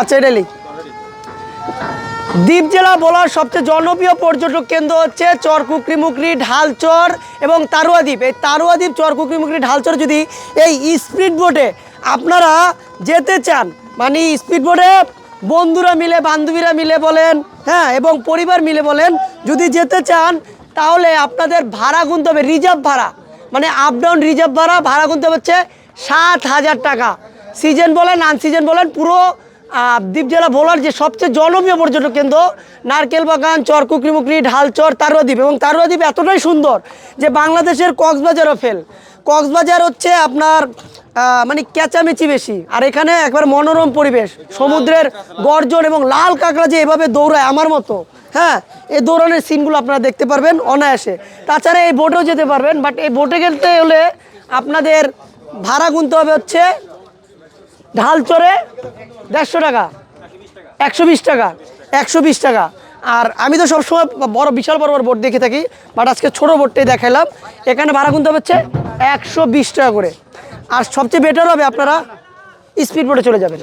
আচ্ছা এটা লিখ। দ্বীপ জেলা বলার সবচেয়ে জনপ্রিয় পর্যটক কেন্দ্র হচ্ছে চর কুকরিমুকরি ঢালচর এবং তারুয়া দ্বীপ। এই তারুয়া দ্বীপ চর কুকরিমুকরি ঢালচর যদি এই স্পিড বোটে আপনারা যেতে চান মানে স্পিড বোটে বন্ধুরা মিলে, বান্ধবীরা মিলে বলেন হ্যাঁ এবং পরিবার মিলে বলেন, যদি যেতে চান, তাহলে আপনাদের ভাড়া গুনতে হবে, রিজার্ভ ভাড়া। মানে আপ ডাউন রিজার্ভ ভাড়া ভাড়া গুনতে হচ্ছে সাত হাজার টাকা। সিজন বলেন আন সিজন বলেন, পুরো দ্বীপ জেলা ভোলার যে সবচেয়ে জনপ্রিয় পর্যটক কেন্দ্র, নারকেল বাগান, চর কুকরিমুকরি ঢালচর তারুয়া দ্বীপ। এবং তারুয়া দ্বীপ এতটাই সুন্দর যে বাংলাদেশের কক্সবাজারও ফেল। কক্সবাজার হচ্ছে আপনার মানে ক্যাচামেচি বেশি। আর এখানে একবার মনোরম পরিবেশ, সমুদ্রের গর্জন এবং লাল কাঁকড়া যে এভাবে দৌড়ায় আমার মতো হ্যাঁ এই দৌড়ানোর সিনগুলো আপনারা দেখতে পারবেন অনায়াসে। তাছাড়া এই বোটেও যেতে পারবেন বাট এই বোটে গেতে হলে আপনাদের ভাড়া গুনতে হবে হচ্ছে ঢাল চড়ে দেড়শো টাকা, একশো বিশ টাকা, একশো বিশ টাকা। আর আমি তো সবসময় বড়, বিশাল বড় বড় বোর্ড দেখে থাকি বাট আজকে ছোটো বোর্ডটাই দেখালাম এখানে ভাড়া গুনতে হচ্ছে একশো বিশ টাকা করে। আর সবচেয়ে বেটার হবে আপনারা স্পিড বোর্ডে চলে যাবেন।